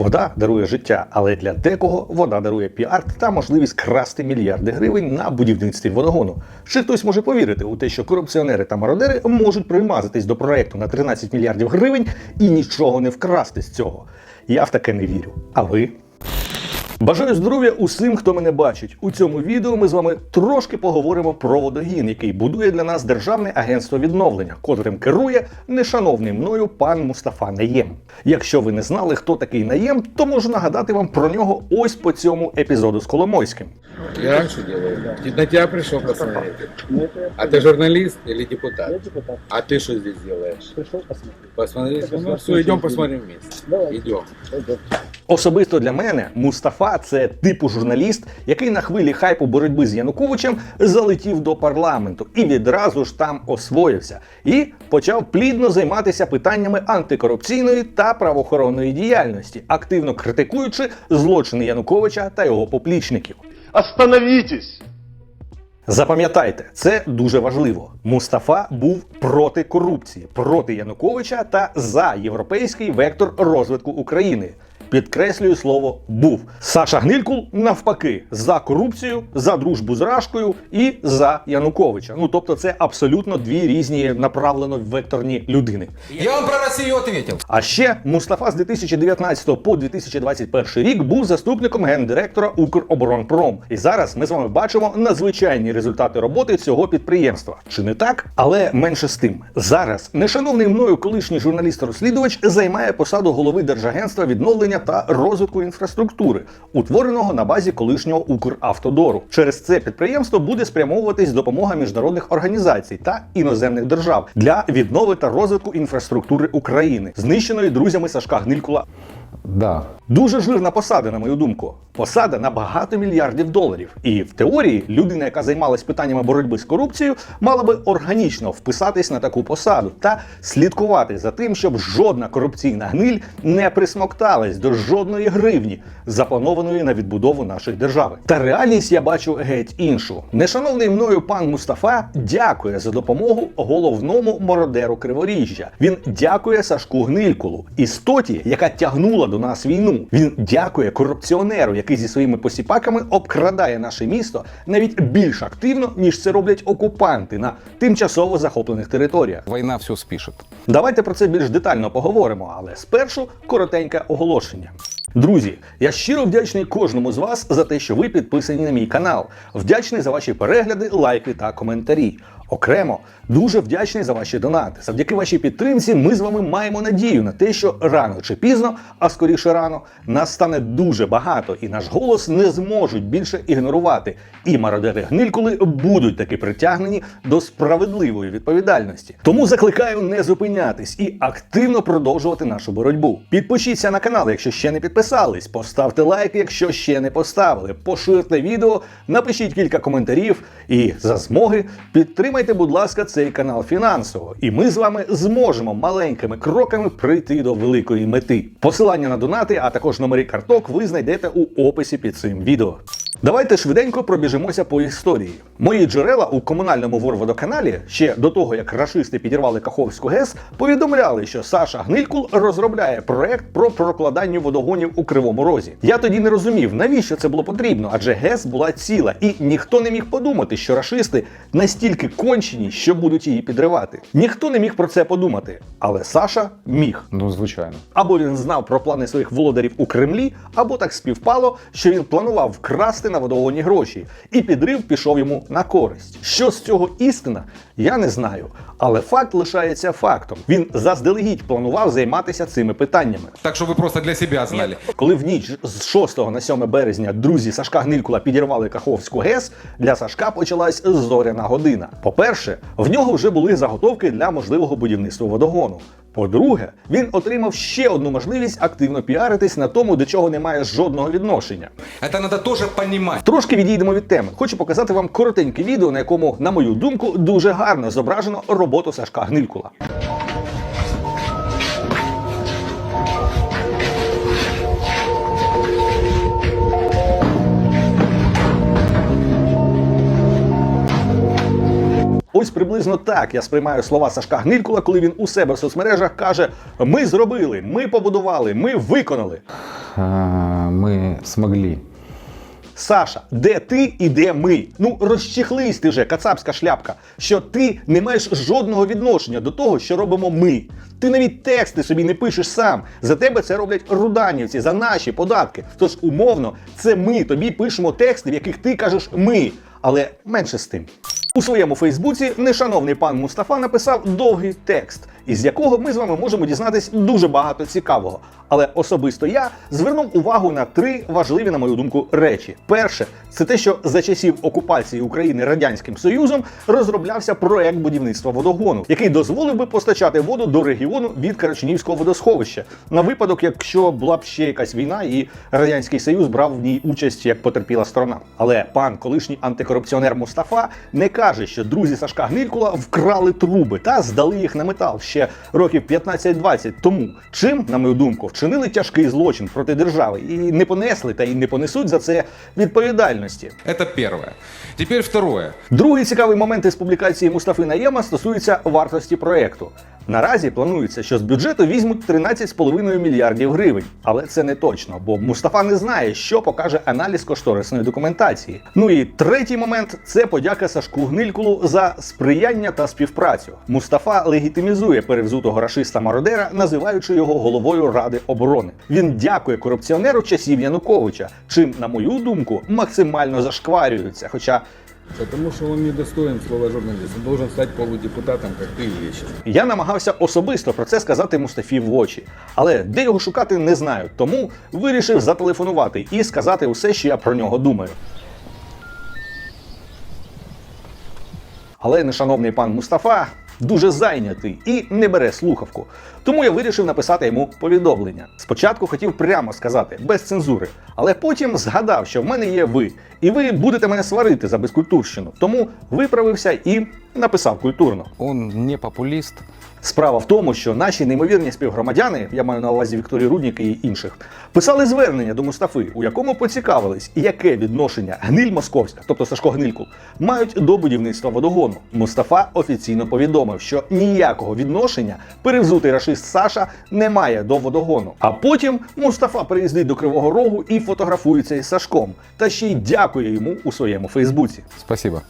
Вода дарує життя, але для декого вода дарує піар та можливість красти мільярди гривень на будівництві водогону. Чи хтось може повірити у те, що корупціонери та мародери можуть примазатись до проекту на 13 мільярдів гривень і нічого не вкрасти з цього? Я в таке не вірю. А ви? Бажаю здоров'я усім, хто мене бачить. У цьому відео ми з вами трошки поговоримо про водогін, який будує для нас Державне агентство відновлення, котрим керує нешановний мною пан Мустафа Наєм. Якщо ви не знали, хто такий Наєм, то можу нагадати вам про нього ось по цьому епізоду з Коломойським. Я раньше делаю. На тебя пришел посмотреть. А ты журналист или депутат? Депутат. А ты что здесь делаешь? Пришел посмотреть. Посмотреть? Ну все, идем посмотрим вместе. Идем. Особисто для мене Мустафа це типу журналіст, який на хвилі хайпу боротьби з Януковичем залетів до парламенту і відразу ж там освоївся і почав плідно займатися питаннями антикорупційної та правоохоронної діяльності, активно критикуючи злочини Януковича та його поплічників. Остановитесь! Запам'ятайте, це дуже важливо. Мустафа був проти корупції, проти Януковича та за європейський вектор розвитку України. Підкреслюю слово був. Саша Гнилькул навпаки за корупцію, за дружбу з Рашкою і за Януковича. Ну тобто, це абсолютно дві різні направлено векторні людини. Я вам про Россию ответил. А ще Мустафа з 2019 по 2021 рік був заступником гендиректора Укроборонпром. І зараз ми з вами бачимо надзвичайні результати роботи цього підприємства. Чи не так? Але менше з тим. Зараз нешановний мною колишній журналіст-розслідувач займає посаду голови Держагентства відновлення та розвитку інфраструктури, утвореного на базі колишнього Укравтодору. Через це підприємство буде спрямовуватись допомога міжнародних організацій та іноземних держав для віднови та розвитку інфраструктури України, знищеної друзями Сашка Гнилькула. Да. Дуже жирна посада, на мою думку. Посада на багато мільярдів доларів. І в теорії людина, яка займалась питаннями боротьби з корупцією, мала би органічно вписатись на таку посаду та слідкувати за тим, щоб жодна корупційна гниль не присмокталась до жодної гривні, запланованої на відбудову нашої держави. Та реальність я бачу геть іншу. Нешановний мною пан Мустафа дякує за допомогу головному мародеру Криворіжжя. Він дякує Сашку Гнилькулу, істоті, яка тягнула до нас війну. Він дякує корупціонеру, який зі своїми посіпаками обкрадає наше місто навіть більш активно, ніж це роблять окупанти на тимчасово захоплених територіях. Война все спишет. Давайте про це більш детально поговоримо, але спершу коротеньке оголошення. Друзі, я щиро вдячний кожному з вас за те, що ви підписані на мій канал. Вдячний за ваші перегляди, лайки та коментарі. Окремо дуже вдячний за ваші донати. Завдяки вашій підтримці ми з вами маємо надію на те, що рано чи пізно, а скоріше рано, нас стане дуже багато, і наш голос не зможуть більше ігнорувати. І мародери гнилькули будуть таки притягнені до справедливої відповідальності. Тому закликаю не зупинятись і активно продовжувати нашу боротьбу. Підпишіться на канал, якщо ще не підписались. Поставте лайк, якщо ще не поставили. Поширте відео, напишіть кілька коментарів і за змоги підтримайте, будь ласка, цей канал фінансово. І ми з вами зможемо маленькими кроками прийти до великої мети. Посилання на донати, а також номери карток ви знайдете у описі під цим відео. Давайте швиденько пробіжимося по історії. Мої джерела у комунальному ворводоканалі ще до того, як рашисти підірвали Каховську ГЕС, повідомляли, що Саша Гнилькул розробляє проект про прокладання водогонів у Кривому Розі. Я тоді не розумів, навіщо це було потрібно, адже ГЕС була ціла, і ніхто не міг подумати, що рашисти настільки кончені, що будуть її підривати. Ніхто не міг про це подумати, але Саша міг. Ну, звичайно. Або він знав про плани своїх володарів у Кремлі, або так співпало, що він планував вкрасти на водогоні гроші, і підрив пішов йому на користь. Що з цього істина, я не знаю. Але факт лишається фактом. Він заздалегідь планував займатися цими питаннями. Так что вы просто для себя знали. Коли в ніч з 6 на 7 березня друзі Сашка Гнилькула підірвали Каховську ГЕС, для Сашка почалась зоряна година. По-перше, в нього вже були заготовки для можливого будівництва водогону. По-друге, він отримав ще одну можливість активно піаритись на тому, до чого немає жодного відношення. Это надо понимать. Трошки відійдемо від теми. Хочу показати вам коротеньке відео, на якому, на мою думку, дуже гарно зображено роботу Сашка Гнилькула. Ось приблизно так я сприймаю слова Сашка Гнилькула, коли він у себе в соцмережах каже: Ми зробили, ми побудували, ми виконали. А, Мы смогли. Саша, де ти і де ми? Ну розчехлись ти же, кацапська шляпка, що ти не маєш жодного відношення до того, що робимо ми. Ти навіть тексти собі не пишеш сам. За тебе це роблять руданівці за наші податки. Тож умовно, це ми тобі пишемо тексти, в яких ти кажеш ми. Але менше з тим. У своєму Фейсбуці нешановний пан Мустафа написав довгий текст, із якого ми з вами можемо дізнатись дуже багато цікавого. Але особисто я звернув увагу на три важливі, на мою думку, речі. Перше, це те, що за часів окупації України радянським союзом розроблявся проект будівництва водогону, який дозволив би постачати воду до регіону від Карачунівського водосховища на випадок, якщо була б ще якась війна, і радянський союз брав в ній участь як потерпіла сторона. Але пан колишній антикорупціонер Мустафа не каже, що друзі Сашка Гнилькула вкрали труби та здали їх на метал ще років 15-20 тому. Чим, на мою думку, вчинили тяжкий злочин проти держави і не понесли та й не понесуть за це відповідальності. Это первое. Теперь второе. Другий цікавий момент із публікації Мустафи Наєма стосується вартості проекту. Наразі планується, що з бюджету візьмуть 13,5 мільярдів гривень, але це не точно, бо Мустафа не знає, що покаже аналіз кошторисної документації. Ну і третій момент це подяка Сашку Гнилькулу за сприяння та співпрацю. Мустафа легітимізує перевзутого рашиста Мародера, називаючи його головою Ради оборони. Він дякує корупціонеру часів Януковича, чим, на мою думку, максимально зашкварюється. Хоча Потому що він не достоин слова журналіста. Він должен стати полудепутатом, як ти и я. Я намагався особисто про це сказати Мустафі в очі, але де його шукати не знаю. Тому вирішив зателефонувати і сказати усе, що я про нього думаю. Але нешановний пан Мустафа дуже зайнятий і не бере слухавку. Тому я вирішив написати йому повідомлення. Спочатку хотів прямо сказати, без цензури, але потім згадав, що в мене є ви, і ви будете мене сварити за безкультурщину. Тому виправився і написав культурно. Он не популист. Справа в тому, що наші неймовірні співгромадяни, я маю на увазі Вікторію Руднік і інших, писали звернення до Мустафи, у якому поцікавились, яке відношення гниль московська, тобто Сашко Гнилькул, мають до будівництва водогону. Мустафа офіційно повідомив, що ніякого відношення перевзутий рашист Саша не має до водогону. А потім Мустафа приїздить до Кривого Рогу і фотографується із Сашком, та ще й дякує йому у своєму Фейсбуці. Спасибо.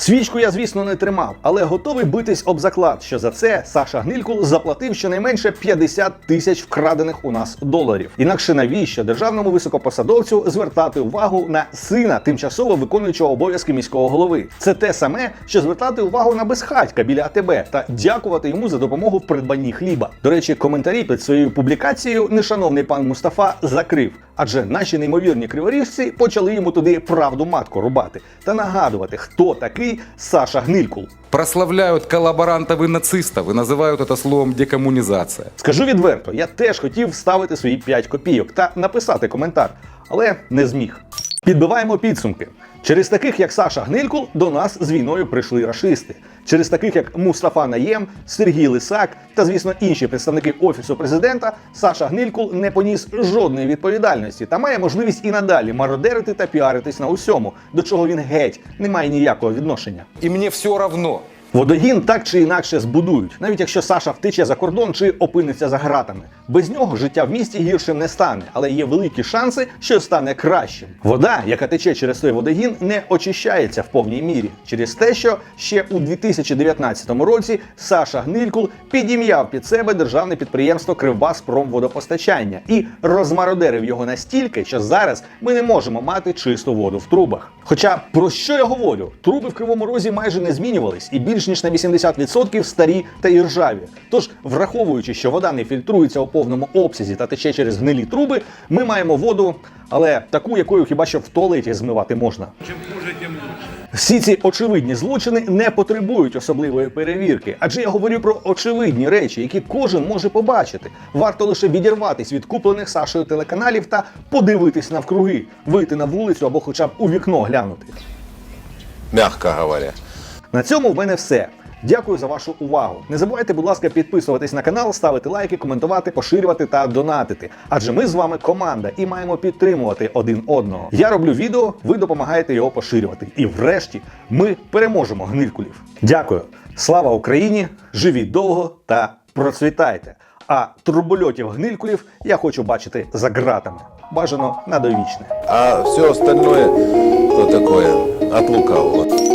Свічку я, звісно, не тримав, але готовий битись об заклад, що за це Саша Гнилькул заплатив щонайменше 50 тисяч вкрадених у нас доларів. Інакше навіщо державному високопосадовцю звертати увагу на сина тимчасово виконуючого обов'язки міського голови? Це те саме, що звертати увагу на безхатька біля АТБ та дякувати йому за допомогу в придбанні хліба. До речі, коментарі під своєю публікацією нешановний пан Мустафа закрив. Адже наші неймовірні криворіжці почали йому туди правду матку рубати та нагадувати, хто такий Саша Гнилькул. Прославляют коллаборантов и нацистов і називають це словом декомунізація. Скажу відверто, я теж хотів вставити свої 5 копійок та написати коментар, але не зміг. Підбиваємо підсумки. Через таких, як Саша Гнилькул, до нас з війною прийшли рашисти. Через таких, як Мустафа Наєм, Сергій Лисак та, звісно, інші представники офісу президента, Саша Гнилькул не поніс жодної відповідальності та має можливість і надалі мародерити та піаритись на усьому, до чого він геть не має ніякого відношення. І мені все равно. Водогін так чи інакше збудують, навіть якщо Саша втече за кордон чи опиниться за гратами. Без нього життя в місті гіршим не стане, але є великі шанси, що стане кращим. Вода, яка тече через той водогін, не очищається в повній мірі через те, що ще у 2019 році Саша Гнилькул підім'яв під себе державне підприємство Кривбаспромводопостачання і розмародерив його настільки, що зараз ми не можемо мати чисту воду в трубах. Хоча про що я говорю? Труби в кривому розі майже не змінювались і більш ніж на 80% старі та іржаві. Тож, враховуючи, що вода не фільтрується у повному обсязі та тече через гнилі труби, ми маємо воду, але таку, якою хіба що в туалеті змивати можна. Всі ці очевидні злочини не потребують особливої перевірки, адже я говорю про очевидні речі, які кожен може побачити. Варто лише відірватись від куплених Сашою телеканалів та подивитись навкруги, вийти на вулицю або хоча б у вікно глянути. Мягко говоря. На цьому в мене все. Дякую за вашу увагу. Не забувайте, будь ласка, підписуватись на канал, ставити лайки, коментувати, поширювати та донатити. Адже ми з вами команда і маємо підтримувати один одного. Я роблю відео, ви допомагаєте його поширювати. І врешті ми переможемо гнилькулів. Дякую. Слава Україні! Живіть довго та процвітайте! А турбольотів гнилькулів я хочу бачити за ґратами. Бажано на довічне. А все остальное, то такое, от лукавого.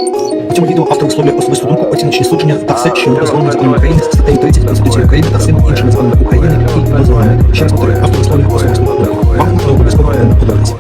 У цьому відео автор висловлює особисту думку, оціночні судження та все, що не дозволено законом України, статтею 30 Конституції України та всім іншим законом України, які не дозволені. Ще раз повторюю, автор висловлює особисту думку. Вам не обов'язково подобається.